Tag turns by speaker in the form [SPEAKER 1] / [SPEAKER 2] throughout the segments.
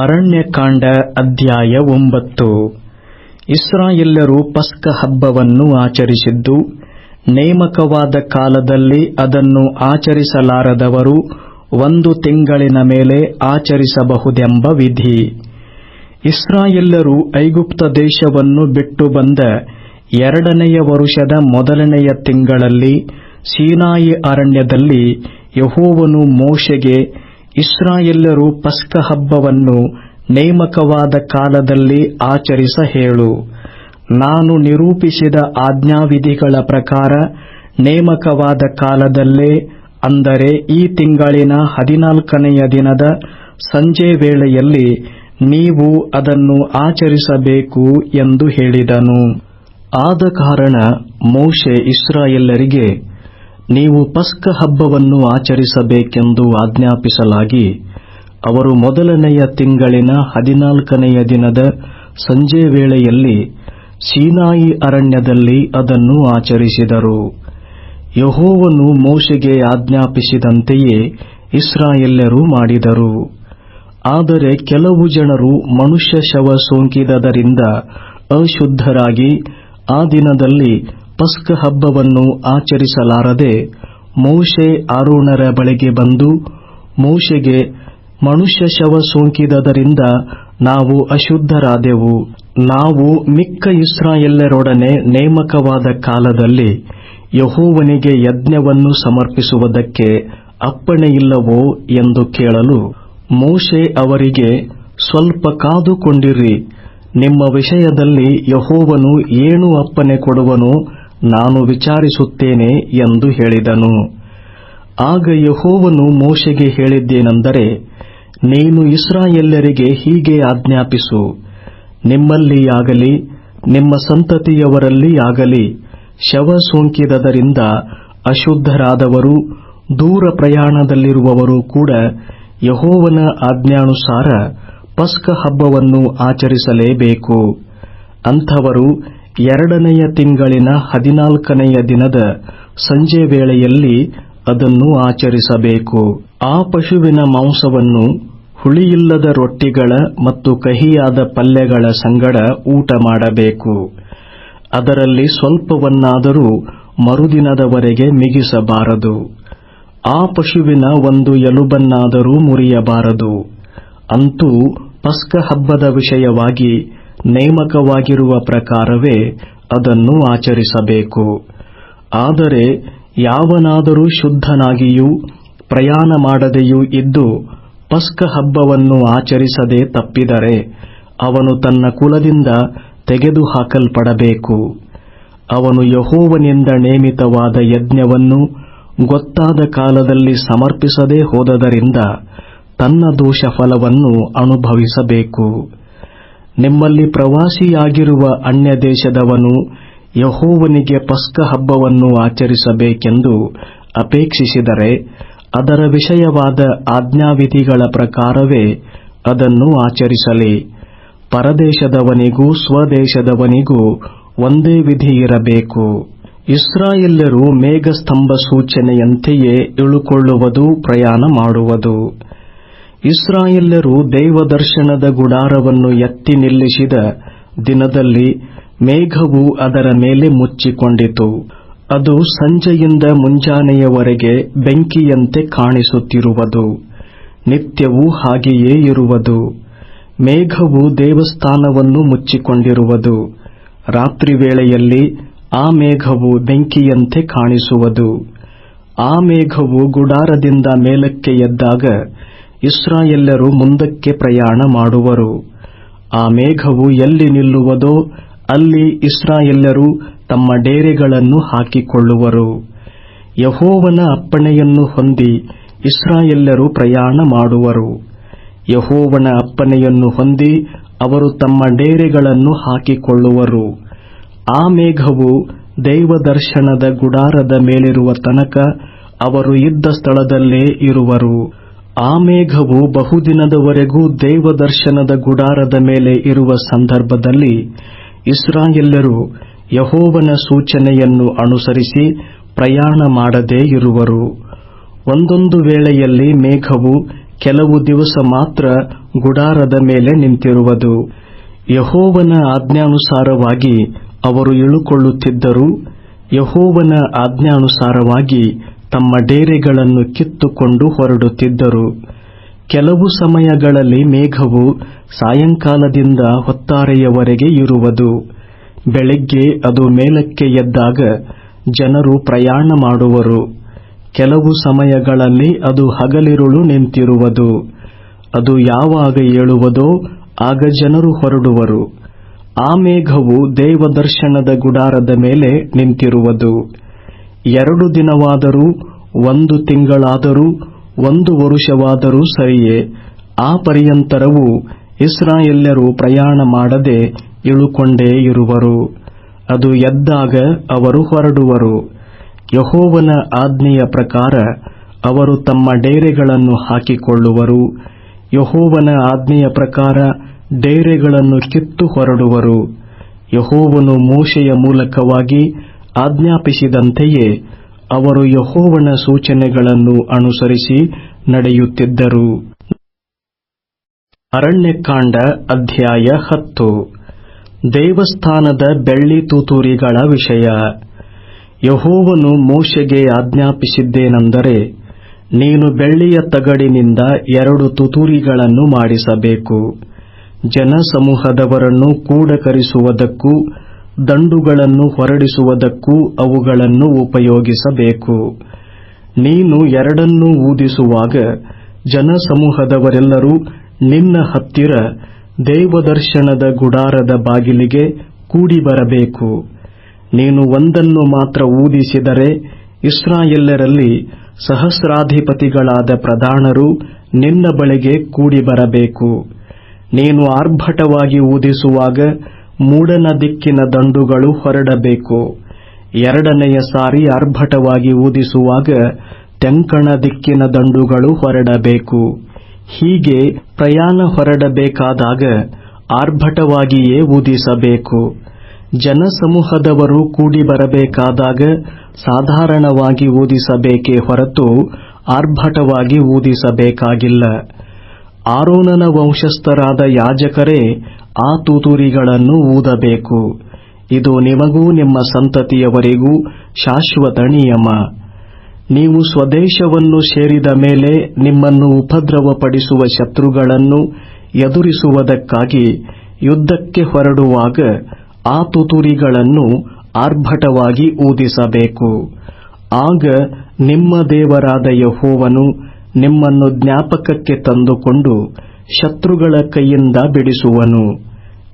[SPEAKER 1] ಅರಣ್ಯಕಾಂಡ ಅಧ್ಯಾಯ ಒಂಬತ್ತು. ಇಸ್ರಾಯೆಲ್ಲರೂ ಪಸ್ಕ ಹಬ್ಬವನ್ನು ಆಚರಿಸಿದ್ದು, ನೇಮಕವಾದ ಕಾಲದಲ್ಲಿ ಅದನ್ನು ಆಚರಿಸಲಾರದವರು ಒಂದು ತಿಂಗಳಿನ ಮೇಲೆ ಆಚರಿಸಬಹುದೆಂಬ ವಿಧಿ. ಇಸ್ರಾಯೆಲ್ಲರೂ ಐಗುಪ್ತ ದೇಶವನ್ನು ಬಿಟ್ಟು ಬಂದ ಎರಡನೆಯ ವರುಷದ ಮೊದಲನೆಯ ತಿಂಗಳಲ್ಲಿ ಸೀನಾಯಿ ಅರಣ್ಯದಲ್ಲಿ ಯಹೋವನು ಮೋಶೆಗೆ ಇಸ್ರಾಯೇಲ್ಯರು ಪಸ್ಕ ಹಬ್ಬವನ್ನು ನೇಮಕವಾದ ಕಾಲದಲ್ಲಿ ಆಚರಿಸ ಹೇಳು. ನಾನು ನಿರೂಪಿಸಿದ ಆಜ್ಞಾವಿಧಿಗಳ ಪ್ರಕಾರ ನೇಮಕವಾದ ಕಾಲದಲ್ಲೇ, ಅಂದರೆ ಈ ತಿಂಗಳಿನ ಹದಿನಾಲ್ಕನೆಯ ದಿನದ ಸಂಜೆ ವೇಳೆಯಲ್ಲಿ ನೀವು ಅದನ್ನು ಆಚರಿಸಬೇಕು ಎಂದು ಹೇಳಿದನು. ಆದ ಕಾರಣ ಮೋಶೆ ಇಸ್ರಾಯೇಲರಿಗೆ ನೀವು ಪಸ್ಕ ಹಬ್ಬವನ್ನು ಆಚರಿಸಬೇಕೆಂದು ಆಜ್ಞಾಪಿಸಲಾಗಿ, ಅವರು ಮೊದಲನೆಯ ತಿಂಗಳಿನ ಹದಿನಾಲ್ಕನೆಯ ದಿನದ ಸಂಜೆ ವೇಳೆಯಲ್ಲಿ ಸೀನಾಯಿ ಅರಣ್ಯದಲ್ಲಿ ಅದನ್ನು ಆಚರಿಸಿದರು. ಯಹೋವನು ಮೋಶೆಗೆ ಆಜ್ಞಾಪಿಸಿದಂತೆಯೇ ಇಸ್ರಾಯೆಲ್ಲರೂ ಮಾಡಿದರು. ಆದರೆ ಕೆಲವು ಜನರು ಮನುಷ್ಯ ಶವ ಸೋಂಕಿದದರಿಂದ ಅಶುದ್ಧರಾಗಿ ಆ ದಿನದಲ್ಲಿ ಪಸ್ಕ ಹಬ್ಬವನ್ನು ಆಚರಿಸಲಾರದೆ ಮೋಶೆ ಆರುಣರ ಬಳಿಗೆ ಬಂದು, ಮೋಶೆಗೆ ಮನುಷ್ಯ ಶವ ಸೋಂಕಿದದರಿಂದ ನಾವು ಅಶುದ್ಧರಾದೆವು. ನಾವು ಮಿಕ್ಕ ಇಸ್ರಾಯೆಲ್ಲರೊಡನೆ ನೇಮಕವಾದ ಕಾಲದಲ್ಲಿ ಯಹೋವನಿಗೆ ಯಜ್ಞವನ್ನು ಸಮರ್ಪಿಸುವುದಕ್ಕೆ ಅಪ್ಪಣೆಯಿಲ್ಲವೋ ಎಂದು ಕೇಳಲು, ಮೋಶೆ ಅವರಿಗೆ, ಸ್ವಲ್ಪ ಕಾದುಕೊಂಡಿರಿ. ನಿಮ್ಮ ವಿಷಯದಲ್ಲಿ ಯಹೋವನು ಏನು ಅಪ್ಪಣೆ ಕೊಡುವನೋ ನಾನು ವಿಚಾರಿಸುತ್ತೇನೆ ಎಂದು ಹೇಳಿದನು. ಆಗ ಯಹೋವನು ಮೋಶೆಗೆ ಹೇಳಿದ್ದೇನೆಂದರೆ, ನೀನು ಇಸ್ರಾಯೆಲ್ಲರಿಗೆ ಹೀಗೆ ಆಜ್ಞಾಪಿಸು. ನಿಮ್ಮಲ್ಲಿಯಾಗಲಿ ನಿಮ್ಮ ಸಂತತಿಯವರಲ್ಲಿ ಆಗಲಿ, ಶವ ಸೋಂಕಿದದರಿಂದ ಅಶುದ್ಧರಾದವರು, ದೂರ ಪ್ರಯಾಣದಲ್ಲಿರುವವರು ಕೂಡ ಯಹೋವನ ಆಜ್ಞಾನುಸಾರ ಪಸ್ಕ ಹಬ್ಬವನ್ನು ಆಚರಿಸಲೇಬೇಕು. ಅಂಥವರು ಎರಡನೆಯ ತಿಂಗಳಿನ ಹದಿನಾಲ್ಕನೆಯ ದಿನದ ಸಂಜೆ ವೇಳೆಯಲ್ಲಿ ಅದನ್ನು ಆಚರಿಸಬೇಕು. ಆ ಪಶುವಿನ ಮಾಂಸವನ್ನು ಹುಳಿಯಿಲ್ಲದ ರೊಟ್ಟಿಗಳ ಮತ್ತು ಕಹಿಯಾದ ಪಲ್ಯಗಳ ಸಂಗಡ ಊಟ ಮಾಡಬೇಕು. ಅದರಲ್ಲಿ ಸ್ವಲ್ಪವನ್ನಾದರೂ ಮರುದಿನದವರೆಗೆ ಮಿಗಿಸಬಾರದು. ಆ ಪಶುವಿನ ಒಂದು ಎಲುಬನ್ನಾದರೂ ಮುರಿಯಬಾರದು. ಅಂತೂ ಪಸ್ಕ ಹಬ್ಬದ ವಿಷಯವಾಗಿ ನೇಮಕವಾಗಿರುವ ಪ್ರಕಾರವೇ ಅದನ್ನು ಆಚರಿಸಬೇಕು. ಆದರೆ ಯಾವನಾದರೂ ಶುದ್ಧನಾಗಿಯೂ ಪ್ರಯಾಣ ಮಾಡದೆಯೂ ಇದ್ದು ಪಸ್ಕ ಹಬ್ಬವನ್ನು ಆಚರಿಸದೆ ತಪ್ಪಿದರೆ ಅವನು ತನ್ನ ಕುಲದಿಂದ ತೆಗೆದುಹಾಕಲ್ಪಡಬೇಕು. ಅವನು ಯಹೋವನಿಂದ ನೇಮಿತವಾದ ಯಜ್ಞವನ್ನು ಗೊತ್ತಾದ ಕಾಲದಲ್ಲಿ ಸಮರ್ಪಿಸದೆ ಹೋದದರಿಂದ ತನ್ನ ದೋಷ ಫಲವನ್ನು ಅನುಭವಿಸಬೇಕು. ನಿಮ್ಮಲ್ಲಿ ಪ್ರವಾಸಿಯಾಗಿರುವ ಅನ್ಯ ದೇಶದವನು ಯಹೋವನಿಗೆ ಪಸ್ಕ ಹಬ್ಬವನ್ನು ಆಚರಿಸಬೇಕೆಂದು ಅಪೇಕ್ಷಿಸಿದರೆ ಅದರ ವಿಷಯವಾದ ಆಜ್ಞಾವಿಧಿಗಳ ಪ್ರಕಾರವೇ ಅದನ್ನು ಆಚರಿಸಲಿ. ಪರದೇಶದವನಿಗೂ ಸ್ವದೇಶದವನಿಗೂ ಒಂದೇ ವಿಧಿ ಇರಬೇಕು. ಇಸ್ರಾಯೇಲ್ಯರು ಮೇಘಸ್ತಂಭ ಸೂಚನೆಯಂತೆಯೇ ಇಳುಕೊಳ್ಳುವುದು ಪ್ರಯಾಣ ಮಾಡುವುದು. ಇಸ್ರಾಯೇಲ್ಯರು ದೈವದರ್ಶನದ ಗುಡಾರವನ್ನು ಎತ್ತಿ ನಿಲ್ಲಿಸಿದ ದಿನದಲ್ಲಿ ಮೇಘವು ಅದರ ಮೇಲೆ ಮುಚ್ಚಿಕೊಂಡಿತು. ಅದು ಸಂಜೆಯಿಂದ ಮುಂಜಾನೆಯವರೆಗೆ ಬೆಂಕಿಯಂತೆ ಕಾಣಿಸುತ್ತಿರುವುದು. ನಿತ್ಯವೂ ಹಾಗೆಯೇ ಇರುವುದು. ಮೇಘವು ದೇವಸ್ಥಾನವನ್ನು ಮುಚ್ಚಿಕೊಂಡಿರುವುದು. ರಾತ್ರಿ ವೇಳೆಯಲ್ಲಿ ಆ ಮೇಘವು ಬೆಂಕಿಯಂತೆ ಕಾಣಿಸುವುದು. ಆ ಮೇಘವು ಗುಡಾರದಿಂದ ಮೇಲಕ್ಕೆ ಎದ್ದಾಗ ಇಸ್ರಾಯೇಲ್ಯರು ಮುಂದಕ್ಕೆ ಪ್ರಯಾಣ ಮಾಡುವರು. ಆ ಮೇಘವು ಎಲ್ಲಿ ನಿಲ್ಲುವುದೋ ಅಲ್ಲಿ ಇಸ್ರಾಯೆಲ್ಲರೂ ತಮ್ಮ ಡೇರೆಗಳನ್ನು ಹಾಕಿಕೊಳ್ಳುವರು. ಯಹೋವನ ಅಪ್ಪಣೆಯನ್ನು ಹೊಂದಿ ಇಸ್ರಾಯೆಲ್ಲರೂ ಪ್ರಯಾಣ ಮಾಡುವರು. ಯಹೋವನ ಅಪ್ಪಣೆಯನ್ನು ಹೊಂದಿ ಅವರು ತಮ್ಮ ಡೇರೆಗಳನ್ನು ಹಾಕಿಕೊಳ್ಳುವರು. ಆ ಮೇಘವು ದೈವದರ್ಶನದ ಗುಡಾರದ ಮೇಲಿರುವ ತನಕ ಅವರು ಇದ್ದ ಸ್ಥಳದಲ್ಲೇ ಇರುವರು. ಆ ಮೇಘವು ಬಹುದಿನದವರೆಗೂ ದೇವದರ್ಶನದ ಗುಡಾರದ ಮೇಲೆ ಇರುವ ಸಂದರ್ಭದಲ್ಲಿ ಇಸ್ರಾಯೆಲ್ಲರು ಯಹೋವನ ಸೂಚನೆಯನ್ನು ಅನುಸರಿಸಿ ಪ್ರಯಾಣ ಮಾಡದೇ ಇರುವರು. ಒಂದೊಂದು ವೇಳೆಯಲ್ಲಿ ಮೇಘವು ಕೆಲವು ದಿವಸ ಮಾತ್ರ ಗುಡಾರದ ಮೇಲೆ ನಿಂತಿರುವುದು. ಯಹೋವನ ಆಜ್ಞಾನುಸಾರವಾಗಿ ಅವರು ಇಳುಕೊಳ್ಳುತ್ತಿದ್ದರು ಯಹೋವನ ಆಜ್ಞಾನುಸಾರವಾಗಿ ತಮ್ಮ ಡೇರೆಗಳನ್ನು ಕಿತ್ತುಕೊಂಡು ಹೊರಡುತ್ತಿದ್ದರು. ಕೆಲವು ಸಮಯಗಳಲ್ಲಿ ಮೇಘವು ಸಾಯಂಕಾಲದಿಂದ ಹೊತ್ತಾರೆಯವರೆಗೆ ಇರುವುದು. ಬೆಳಿಗ್ಗೆ ಅದು ಮೇಲಕ್ಕೆ ಎದ್ದಾಗ ಜನರು ಪ್ರಯಾಣ ಮಾಡುವರು. ಕೆಲವು ಸಮಯಗಳಲ್ಲಿ ಅದು ಹಗಲಿರುಳು ನಿಂತಿರುವುದು. ಅದು ಯಾವಾಗ ಏಳುವುದೋ ಆಗ ಜನರು ಹೊರಡುವರು. ಆ ಮೇಘವು ದೇವದರ್ಶನದ ಗುಡಾರದ ಮೇಲೆ ನಿಂತಿರುವುದು. ಎರಡು ದಿನವಾದರೂ, ಒಂದು ತಿಂಗಳಾದರೂ, ಒಂದು ವರುಷವಾದರೂ ಸರಿಯೇ. ಆ ಪರ್ಯಂತರವೂ ಇಸ್ರಾಯೆಲ್ಲರು ಪ್ರಯಾಣ ಮಾಡದೆ ಇಳುಕೊಂಡೇ ಇರುವರು. ಅದು ಎದ್ದಾಗ ಅವರು ಹೊರಡುವರು. ಯಹೋವನ ಆಜ್ಞೆಯ ಪ್ರಕಾರ ಅವರು ತಮ್ಮ ಡೇರೆಗಳನ್ನು ಹಾಕಿಕೊಳ್ಳುವರು. ಯಹೋವನ ಆಜ್ಞೆಯ ಪ್ರಕಾರ ಡೇರೆಗಳನ್ನು ಕಿತ್ತು ಹೊರಡುವರು. ಯಹೋವನು ಮೋಶೆಯ ಮೂಲಕವಾಗಿ ಆಜ್ಞಾಪಿಸಿದಂತೆಯೇ ಅವರು ಯಹೋವನ ಸೂಚನೆಗಳನ್ನು ಅನುಸರಿಸಿ ನಡೆಯುತ್ತಿದ್ದರು. ಅರಣ್ಯಕಾಂಡ ಅಧ್ಯಾಯ ಹತ್ತು. ದೇವಸ್ಥಾನದ ಬೆಳ್ಳಿ ತುತೂರಿಗಳ ವಿಷಯ. ಯಹೋವನು ಮೋಶೆಗೆ ಆಜ್ಞಾಪಿಸಿದ್ದೇನೆಂದರೆ, ನೀನು ಬೆಳ್ಳಿಯ ತಗಡಿನಿಂದ ಎರಡು ತುತೂರಿಗಳನ್ನು ಮಾಡಿಸಬೇಕು. ಜನಸಮೂಹದವರನ್ನು ಕೂಡಕರಿಸುವುದಕ್ಕೂ ದಂಡುಗಳನ್ನು ಹೊರಡಿಸುವುದಕ್ಕೂ ಅವುಗಳನ್ನು ಉಪಯೋಗಿಸಬೇಕು. ನೀನು ಎರಡನ್ನೂ ಊದಿಸುವಾಗ ಜನಸಮೂಹದವರೆಲ್ಲರೂ ನಿನ್ನ ಹತ್ತಿರ ದೇವದರ್ಶನದ ಗುಡಾರದ ಬಾಗಿಲಿಗೆ ಕೂಡಿ ಬರಬೇಕು ನೀನು ಒಂದನ್ನು ಮಾತ್ರ ಊದಿಸಿದರೆ ಇಸ್ರಾಯೆಲ್ಲರಲ್ಲಿ ಸಹಸ್ರಾಧಿಪತಿಗಳಾದ ಪ್ರಧಾನರು ನಿನ್ನ ಬಳಿಗೆ ಕೂಡಿಬರಬೇಕು. ನೀನು ಆರ್ಭಟವಾಗಿ ಊದಿಸುವಾಗ ಮೂಡನ ದಿಕ್ಕಿನ ದಂಡುಗಳು ಹೊರಡಬೇಕು. ಎರಡನೆಯ ಸಾರಿ ಆರ್ಭಟವಾಗಿ ಊದಿಸುವಾಗ ತೆಂಕಣ ದಿಕ್ಕಿನ ದಂಡುಗಳು ಹೊರಡಬೇಕು. ಹೀಗೆ ಪ್ರಯಾಣ ಹೊರಡಬೇಕಾದಾಗ ಆರ್ಭಟವಾಗಿಯೇ ಊದಿಸಬೇಕು. ಜನಸಮೂಹದವರು ಕೂಡಿ ಬರಬೇಕಾದಾಗ ಸಾಧಾರಣವಾಗಿ ಊದಿಸಬೇಕೇ ಹೊರತು ಆರ್ಭಟವಾಗಿ ಊದಿಸಬೇಕಾಗಿಲ್ಲ. ಆರೋನನ ವಂಶಸ್ಥರಾದ ಯಾಜಕರೇ ಆ ತೂತುರಿಗಳನ್ನು ಊದಬೇಕು. ಇದು ನಿಮಗೂ ನಿಮ್ಮ ಸಂತತಿಯವರಿಗೂ ಶಾಶ್ವತ ನಿಯಮ. ನೀವು ಸ್ವದೇಶವನ್ನು ಸೇರಿದ ಮೇಲೆ ನಿಮ್ಮನ್ನು ಉಪದ್ರವಪಡಿಸುವ ಶತ್ರುಗಳನ್ನು ಎದುರಿಸುವುದಕ್ಕಾಗಿ ಯುದ್ಧಕ್ಕೆ ಹೊರಡುವಾಗ ಆ ತುತುರಿಗಳನ್ನು ಆರ್ಭಟವಾಗಿ ಊದಿಸಬೇಕು. ಆಗ ನಿಮ್ಮ ದೇವರಾದ ಯಹೋವನು ನಿಮ್ಮನ್ನು ಜ್ಞಾಪಕಕ್ಕೆ ತಂದುಕೊಂಡು ಶತ್ರುಗಳ ಕೈಯಿಂದ ಬಿಡಿಸುವನು.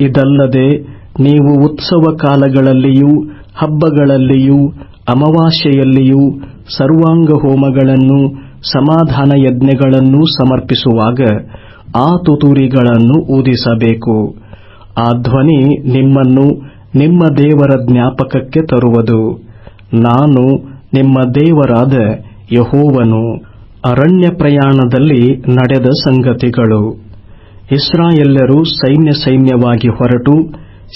[SPEAKER 1] ಇದಲ್ಲದೆ ನೀವು ಉತ್ಸವ ಕಾಲಗಳಲ್ಲಿಯೂ, ಹಬ್ಬಗಳಲ್ಲಿಯೂ, ಅಮಾವಾಸ್ಯೆಯಲ್ಲಿಯೂ ಸರ್ವಾಂಗ ಹೋಮಗಳನ್ನು ಸಮಾಧಾನ ಯಜ್ಞಗಳನ್ನು ಸಮರ್ಪಿಸುವಾಗ ಆ ತುತೂರಿಗಳನ್ನು ಊದಿಸಬೇಕು. ಆ ಧ್ವನಿ ನಿಮ್ಮನ್ನು ನಿಮ್ಮ ದೇವರ ಜ್ಞಾಪಕಕ್ಕೆ ತರುವುದು. ನಾನು ನಿಮ್ಮ ದೇವರಾದ ಯಹೋವನು. ಅರಣ್ಯ ಪ್ರಯಾಣದಲ್ಲಿ ನಡೆದ ಸಂಗತಿಗಳು. ಇಸ್ರಾಯೆಲ್ಲರೂ ಸೈನ್ಯ ಸೈನ್ಯವಾಗಿ ಹೊರಟು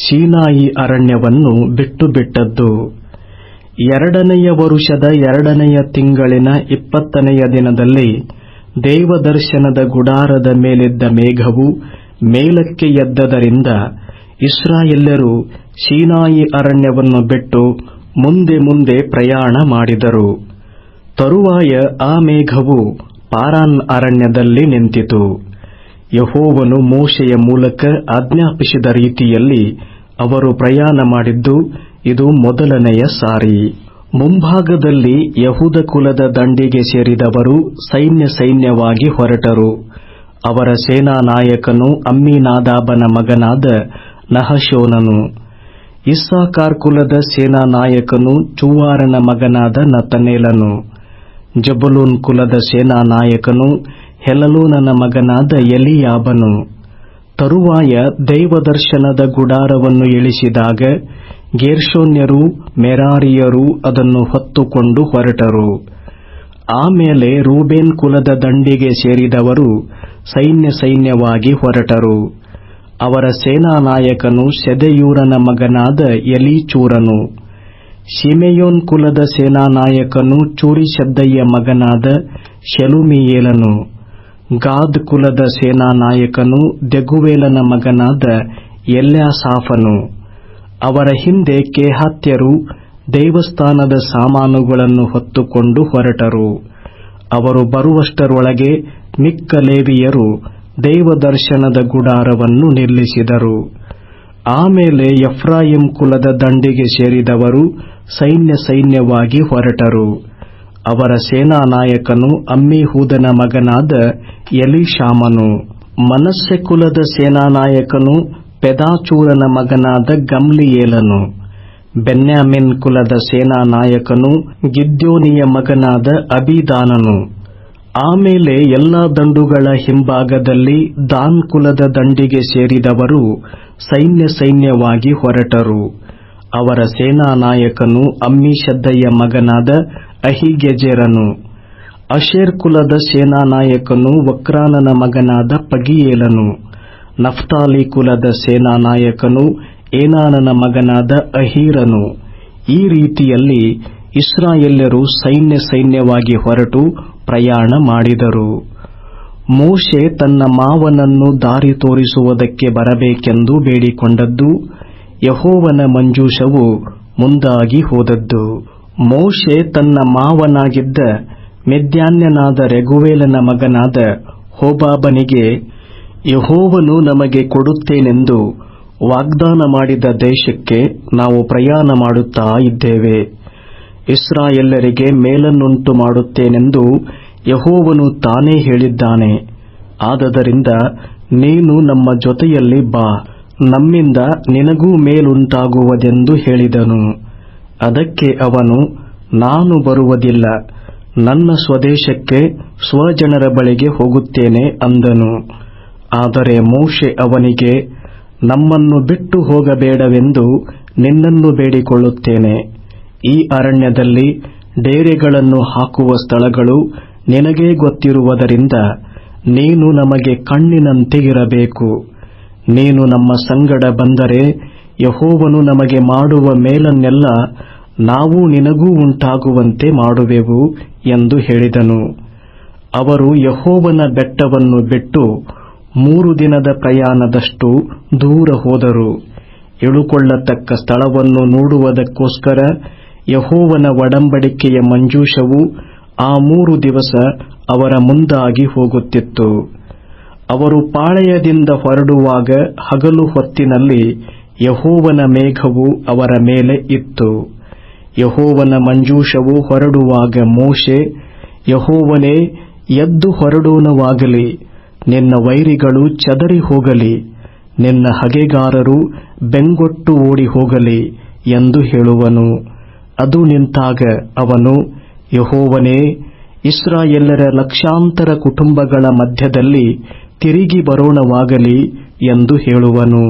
[SPEAKER 1] ಸೀನಾಯಿ ಅರಣ್ಯವನ್ನು ಬಿಟ್ಟು ಬಿಟ್ಟದ್ದು ಎರಡನೆಯ ವರುಷದ ಎರಡನೆಯ ತಿಂಗಳಿನ ಇಪ್ಪತ್ತನೆಯ ದಿನದಲ್ಲಿ ದೇವದರ್ಶನದ ಗುಡಾರದ ಮೇಲಿದ್ದ ಮೇಘವು ಮೇಲಕ್ಕೆ ಎದ್ದದರಿಂದ ಇಸ್ರಾಯೆಲ್ಲರೂ ಸೀನಾಯಿ ಅರಣ್ಯವನ್ನು ಬಿಟ್ಟು ಮುಂದೆ ಮುಂದೆ ಪ್ರಯಾಣ ಮಾಡಿದರು. ತರುವಾಯ ಆ ಮೇಘವು ಪಾರಾನ್ ಅರಣ್ಯದಲ್ಲಿ ನಿಂತಿತು. ಯಹೋವನು ಮೋಶೆಯ ಮೂಲಕ ಆಜ್ಞಾಪಿಸಿದ ರೀತಿಯಲ್ಲಿ ಅವರು ಪ್ರಯಾಣ ಮಾಡಿದ್ದು, ಇದು ಮೊದಲನೆಯ ಸಾರಿ. ಮುಂಭಾಗದಲ್ಲಿ ಯಹೂದ ಕುಲದ ದಂಡಿಗೆ ಸೇರಿದವರು ಸೈನ್ಯ ಸೈನ್ಯವಾಗಿ ಹೊರಟರು. ಅವರ ಸೇನಾ ನಾಯಕನು ಅಮ್ಮಿನಾದಾಬನ ಮಗನಾದ ನಹಶೋನನು. ಇಸ್ಸಾಕಾರ್ ಕುಲದ ಸೇನಾ ನಾಯಕನು ಚೂವಾರನ ಮಗನಾದ ನತನೇಲನು. ಜಬುಲೂನ್ ಕುಲದ ಸೇನಾ ನಾಯಕನು ಹೆಲಲೋನನ ಮಗನಾದ ಎಲಿಯಾಬನು. ತರುವಾಯ ದೈವದರ್ಶನದ ಗುಡಾರವನ್ನು ಇಳಿಸಿದಾಗ ಗೇರ್ಷೋನ್ಯರು, ಮೆರಾರಿಯರು ಅದನ್ನು ಹೊತ್ತುಕೊಂಡು ಹೊರಟರು. ಆಮೇಲೆ ರೂಬೇನ್ ಕುಲದ ದಂಡಿಗೆ ಸೇರಿದವರು ಸೈನ್ಯ ಸೈನ್ಯವಾಗಿ ಹೊರಟರು. ಅವರ ಸೇನಾನಾಯಕನು ಸೆದೆಯೂರನ ಮಗನಾದ ಎಲೀಚೂರನು. ಶಿಮೆಯೋನ್ ಕುಲದ ಸೇನಾನಾಯಕನು ಚೂರಿಶದ್ದಯ್ಯ ಮಗನಾದ ಶೆಲುಮಿಯೇಲನು. ಗಾದ್ ಕುಲದ ಸೇನಾನಾಯಕನು ದೆಗುವೇಲನ ಮಗನಾದ ಎಲ್ಯಾಸಾಫನು. ಅವರ ಹಿಂದೆ ಕೇಹಾತ್ಯರು ದೇವಸ್ಥಾನದ ಸಾಮಾನುಗಳನ್ನು ಹೊತ್ತುಕೊಂಡು ಹೊರಟರು. ಅವರು ಬರುವಷ್ಟರೊಳಗೆ ಮಿಕ್ಕ ಲೇವಿಯರು ದೇವದರ್ಶನದ ಗುಡಾರವನ್ನು ನಿಲ್ಲಿಸಿದರು ಆಮೇಲೆ ಎಫ್ರಾಯಿಂ ಕುಲದ ದಂಡಿಗೆ ಸೇರಿದವರು ಸೈನ್ಯ ಸೈನ್ಯವಾಗಿ ಹೊರಟರು. ಅವರ ಸೇನಾನಾಯಕನು ಅಮ್ಮಿಹೂದನ ಮಗನಾದ ಎಲಿಶಾಮನು ಮನಸ್ಸೆ ಕುಲದ ಸೇನಾನಾಯಕನು ಪೆದಾಚೂರನ ಮಗನಾದ ಗಮ್ಲಿಯೇಲನು. ಬೆನ್ಯಾಮಿನ್ ಕುಲದ ಸೇನಾನಾಯಕನು ಗಿದ್ಯೋನಿಯ ಮಗನಾದ ಅಬಿದಾನನು. ಆಮೇಲೆ ಎಲ್ಲಾ ದಂಡುಗಳ ಹಿಂಭಾಗದಲ್ಲಿ ದಾನ್ ಕುಲದ ದಂಡಿಗೆ ಸೇರಿದವರು ಸೈನ್ಯ ಸೈನ್ಯವಾಗಿ ಹೊರಟರು. ಅವರ ಸೇನಾನಾಯಕನು ಅಮ್ಮಿಷದ್ದಯ್ಯ ಮಗನಾದ ಅಹಿಗೆಜೆರನು, ಅಶೇರ್ ಕುಲದ ಸೇನಾನಾಯಕನು ವಕ್ರಾನನ ಮಗನಾದ ಪಗಿಯೇಲನು, ನಫ್ತಾಲಿ ಕುಲದ ಸೇನಾನಾಯಕನು ಏನಾನನ ಮಗನಾದ ಅಹೀರನು. ಈ ರೀತಿಯಲ್ಲಿ ಇಸ್ರಾಯೇಲ್ಯರು ಸೈನ್ಯ ಸೈನ್ಯವಾಗಿ ಹೊರಟು ಪ್ರಯಾಣ ಮಾಡಿದರು. ಮೋಶೆ ತನ್ನ ಮಾವನನ್ನು ದಾರಿ ತೋರಿಸುವುದಕ್ಕೆ ಬರಬೇಕೆಂದು ಬೇಡಿಕೊಂಡದ್ದು, ಯಹೋವನ ಮಂಜೂಷವು ಮುಂದಾಗಿ ಹೋದದ್ದು. ಮೋಶೆ ತನ್ನ ಮಾವನಾಗಿದ್ದ ಮೆದ್ಯಾನ್ಯನಾದ ರೆಗುವೇಲನ ಮಗನಾದ ಹೋಬಾಬನಿಗೆ, ಯಹೋವನು ನಮಗೆ ಕೊಡುತ್ತೇನೆಂದು ವಾಗ್ದಾನ ಮಾಡಿದ ದೇಶಕ್ಕೆ ನಾವು ಪ್ರಯಾಣ ಮಾಡುತ್ತಾ ಇದ್ದೇವೆ. ಇಸ್ರಾಯೆಲ್ಲರಿಗೆ ಮೇಲನ್ನುಂಟು ಮಾಡುತ್ತೇನೆಂದು ಯಹೋವನು ತಾನೇ ಹೇಳಿದ್ದಾನೆ. ಆದದರಿಂದ ನೀನು ನಮ್ಮ ಜೊತೆಯಲ್ಲಿ ಬಾ, ನಮ್ಮಿಂದ ನಿನಗೂ ಮೇಲುಂಟಾಗುವುದೆಂದು ಹೇಳಿದನು. ಅದಕ್ಕೆ ಅವನು, ನಾನು ಬರುವುದಿಲ್ಲ, ನನ್ನ ಸ್ವದೇಶಕ್ಕೆ ಸ್ವಜನರ ಬಳಿಗೆ ಹೋಗುತ್ತೇನೆ ಅಂದನು. ಆದರೆ ಮೋಶೆ ಅವನಿಗೆ, ನಮ್ಮನ್ನು ಬಿಟ್ಟು ಹೋಗಬೇಡವೆಂದು ನಿನ್ನನ್ನು ಬೇಡಿಕೊಳ್ಳುತ್ತೇನೆ. ಈ ಅರಣ್ಯದಲ್ಲಿ ಡೇರೆಗಳನ್ನು ಹಾಕುವ ಸ್ಥಳಗಳು ನಿನಗೇ ಗೊತ್ತಿರುವುದರಿಂದ ನೀನು ನಮಗೆ ಕಣ್ಣಿನಂತೆ ಇರಬೇಕು ನೀನು ನಮ್ಮ ಸಂಗಡ ಬಂದರೆ ಯಹೋವನು ನಮಗೆ ಮಾಡುವ ಮೇಲನ್ನೆಲ್ಲ ನಾವು ನಿನಗೂ ಉಂಟಾಗುವಂತೆ ಮಾಡುವೆವು ಎಂದು ಹೇಳಿದನು. ಅವರು ಯಹೋವನ ಬೆಟ್ಟವನ್ನು ಬಿಟ್ಟು ಮೂರು ದಿನದ ಪ್ರಯಾಣದಷ್ಟು ದೂರ ಹೋದರು. ಇಳುಕೊಳ್ಳತಕ್ಕ ಸ್ಥಳವನ್ನು ನೋಡುವುದಕ್ಕೋಸ್ಕರ ಯಹೋವನ ಒಡಂಬಡಿಕೆಯ ಮಂಜೂಷವು ಆ ಮೂರು ದಿವಸ ಅವರ ಮುಂದಾಗಿ ಹೋಗುತ್ತಿತ್ತು. ಅವರು ಪಾಳೆಯದಿಂದ ಹೊರಡುವಾಗ ಹಗಲು ಹೊತ್ತಿನಲ್ಲಿ ಯಹೋವನ ಮೇಘವು ಅವರ ಮೇಲೆ ಇತ್ತು. ಯಹೋವನ ಮಂಜೂಷವು ಹೊರಡುವಾಗ ಮೋಶೆ, ಯಹೋವನೇ, ಎದ್ದು ಹೊರಡೋನವಾಗಲಿ. ನಿನ್ನ ವೈರಿಗಳು ಚದರಿ ಹೋಗಲಿ. ನಿನ್ನ ಹಗೆಗಾರರು ಬೆಂಗೊಟ್ಟು ಓಡಿ ಹೋಗಲಿ ಎಂದು ಹೇಳುವನು. ಅದು ನಿಂತಾಗ ಅವನು, ಯಹೋವನೇ ಇಸ್ರಾಯೆಲ್ಲರ ಲಕ್ಷಾಂತರ ಕುಟುಂಬಗಳ ಮಧ್ಯದಲ್ಲಿ ತಿರುಗಿ ಬರೋಣವಾಗಲಿ ಎಂದು ಹೇಳುವನು.